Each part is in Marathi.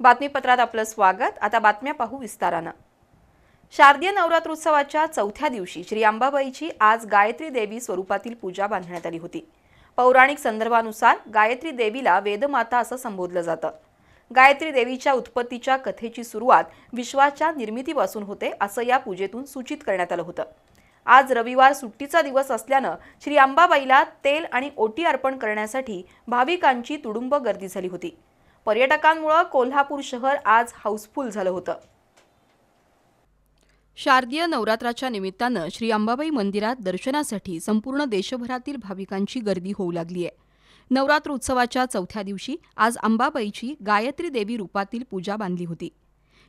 बातमीपत्रात आपलं स्वागत. आता बातम्या पाहू विस्तारानं. शारदीय नवरात्रोत्सवाच्या चौथ्या दिवशी श्री अंबाबाईची आज गायत्री देवी स्वरूपातील पूजा बांधण्यात आली होती. पौराणिक संदर्भानुसार गायत्री देवीला वेदमाता असं संबोधलं जातं. गायत्री देवीच्या उत्पत्तीच्या कथेची सुरुवात विश्वाच्या निर्मितीपासून होते असं या पूजेतून सूचित करण्यात आलं होतं. आज रविवार सुट्टीचा दिवस असल्यानं श्री अंबाबाईला तेल आणि ओटी अर्पण करण्यासाठी भाविकांची तुडुंब गर्दी झाली होती. पर्यटकांमुळं कोल्हापूर शहर आज हाऊसफुल झालं होतं. शारदीय नवरात्राच्या निमित्तानं श्री अंबाबाई मंदिरात दर्शनासाठी संपूर्ण देशभरातील भाविकांची गर्दी होऊ लागली आहे. नवरात्र उत्सवाच्या चौथ्या दिवशी आज अंबाबाईची गायत्री देवी रूपातील पूजा बांधली होती.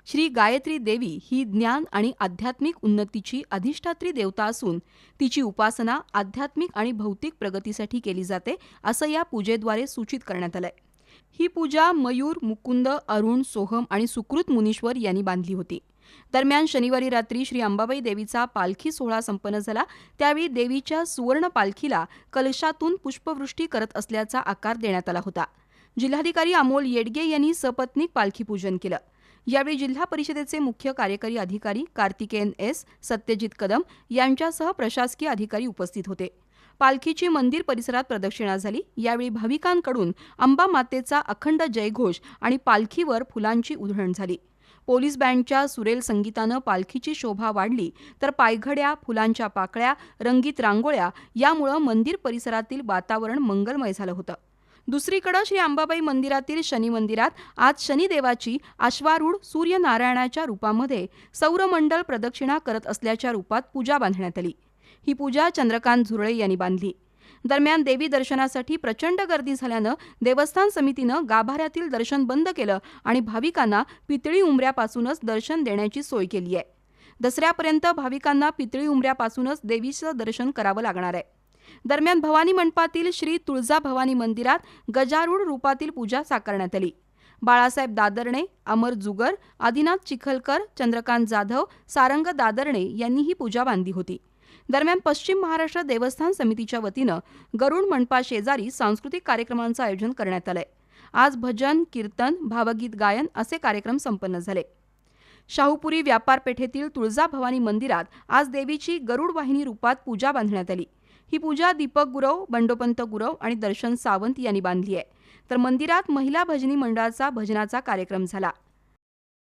श्री गायत्री देवी ही ज्ञान आणि आध्यात्मिक उन्नतीची अधिष्ठात्री देवता असून तिची उपासना आध्यात्मिक आणि भौतिक प्रगतीसाठी केली जाते असं या पूजेद्वारे सूचित करण्यात आलं आहे ही पूजा मयूर मुकुंद अरुण सोहम आणि सुकृत मुनीश्वर यांनी बांधली होती. दरम्यान शनिवारी रात्री श्री अंबाबाई देवीचा पालखी सोहळा संपन्न झाला. त्यावेळी देवीच्या सुवर्ण पालखीला कलशातून पुष्पवृष्टी करत असल्याचा आकार देण्यात आला होता. जिल्हाधिकारी अमोल येडगे यांनी सपत्नीक पालखी पूजन केलं. यावेळी जिल्हा परिषदेचे मुख्य कार्यकारी अधिकारी कार्तिकेयन एस सत्यजित कदम यांच्यासह प्रशासकीय अधिकारी उपस्थित होते. पालखीची मंदिर परिसरात प्रदक्षिणा झाली. यावेळी भाविकांकडून अंबा मातेचा अखंड जयघोष आणि पालखीवर फुलांची उधळण झाली. पोलीस बँडच्या सुरेल संगीतानं पालखीची शोभा वाढली तर पायघड्या फुलांच्या पाकळ्या रंगीत रांगोळ्या यामुळं मंदिर परिसरातील वातावरण मंगलमय झालं होतं. दुसरीकडं श्री अंबाबाई मंदिरातील शनी मंदिरात आज शनिदेवाची अश्वारूढ सूर्यनारायणाच्या रूपामध्ये सौरमंडल प्रदक्षिणा करत असल्याच्या रूपात पूजा बांधण्यात आली. ही पूजा चंद्रकांत झुरळे यांनी बांधली. दरम्यान देवी दर्शनासाठी प्रचंड गर्दी झाल्यानं देवस्थान समितीनं गाभाऱ्यातील दर्शन बंद केलं आणि भाविकांना पितळी उंबऱ्यापासूनच दर्शन देण्याची सोय केली आहे. दसऱ्यापर्यंत भाविकांना पितळी उंबऱ्यापासूनच देवीचं दर्शन करावं लागणार आहे. दरम्यान भवानी मंडपातील श्री तुळजा भवानी मंदिरात गजारूढ रूपातील पूजा साकारण्यात आली. बाळासाहेब दादरणे अमर जुगर आदिनाथ चिखलकर चंद्रकांत जाधव सारंग दादरणे यांनी ही पूजा बांधली होती. दरम्यान पश्चिम महाराष्ट्र देवस्थान समितीच्या वतीनं गरुड मंडपा शेजारी सांस्कृतिक कार्यक्रमांचं आयोजन करण्यात आलंय. आज भजन कीर्तन भावगीत गायन असे कार्यक्रम संपन्न झाले. शाहूपुरी व्यापार पेठेतील तुळजा भवानी मंदिरात आज देवीची गरुड वाहिनी रूपात पूजा बांधण्यात आली. ही पूजा दीपक गुरव बंडोपंत गुरव आणि दर्शन सावंत यांनी बांधली आहे. तर मंदिरात महिला भजनी मंडळाचा भजनाचा कार्यक्रम झाला.